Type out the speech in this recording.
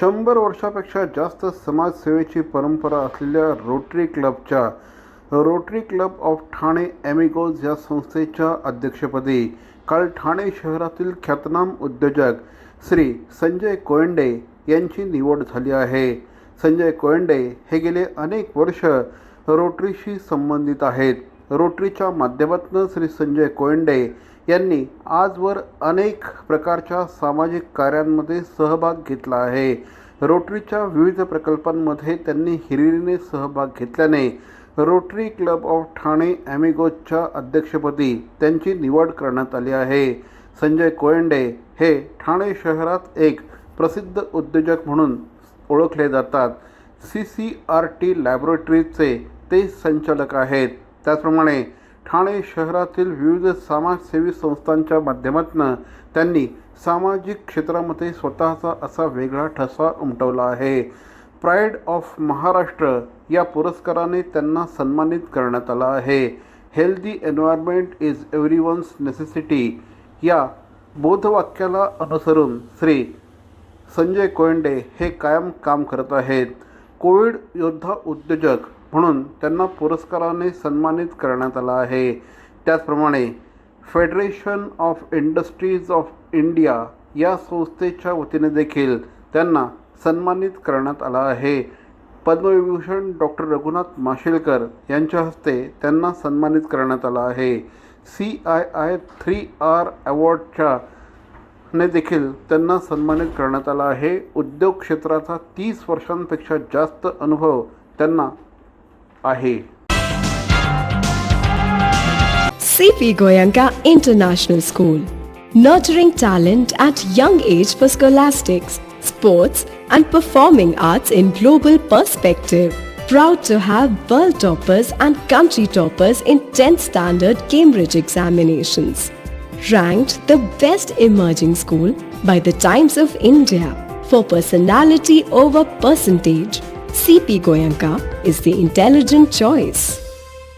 शंभर वर्षापेक्षा जास्त समाजसेवेची परंपरा असलेल्या रोटरी क्लबच्या Rotary Club of Thane Amigos या संस्थेच्या अध्यक्षपदी काल ठाणे शहरातील ख्यातनाम उद्योजक श्री संजय कोयंडे यांची निवड झाली आहे. संजय कोयंडे हे गेले अनेक वर्ष रोटरीशी संबंधित आहेत. रोटरीच्या माध्यमातून श्री संजय कोयंडे यांनी आजवर अनेक प्रकारच्या सामाजिक कार्यांमध्ये सहभाग घेतला आहे. रोटरीच्या विविध प्रकल्पांमध्ये त्यांनी हिरिरीने सहभाग घेतल्याने रोटरी क्लब ऑफ ठाणे ॲमिगोजच्या अध्यक्षपदी त्यांची निवड करण्यात आली आहे. संजय कोयंडे हे ठाणे शहरात एक प्रसिद्ध उद्योजक म्हणून ओळखले जातात. सी सी आर टी लॅबोरेटरीचे ते संचालक आहेत. त्याचप्रमाणे ठाणे शहरातील विविध समाजसेवी संस्थांच्या माध्यमातून त्यांनी सामाजिक क्षेत्रामध्ये स्वतःचा असा वेगळा ठसा उमटवला आहे. प्राईड ऑफ महाराष्ट्र या पुरस्काराने त्यांना सन्मानित करण्यात आलं आहे. Healthy environment is everyone's necessity या बोधवाक्याला अनुसरून श्री संजय कोयंडे हे कायम काम करत आहेत. कोविड योद्धा उद्योजक म्हणून त्यांना पुरस्काराने सन्मानित करण्यात आलं आहे. त्याचप्रमाणे Federation of Industries of India या संस्थेच्या वतीने देखील त्यांना सन्मानित करण्यात आला आहे. पद्मविभूषण डॉक्टर रघुनाथ माशेलकर यांच्या हस्ते त्यांना सन्मानित करण्यात आलं आहे. C I I three R अवॉर्डच्या ने देखील त्यांना सन्मानित करण्यात आला आहे. उद्योग क्षेत्राचा तीस वर्षांपेक्षा जास्त अनुभव त्यांना आहे CP Goyanka International School. Nurturing talent at young age for scholastics, sports, and performing arts in global perspective. Proud to have world toppers and country toppers in 10th standard Cambridge examinations. Ranked the best emerging school by the Times of India for personality over percentage. CP Goyanka is the intelligent choice.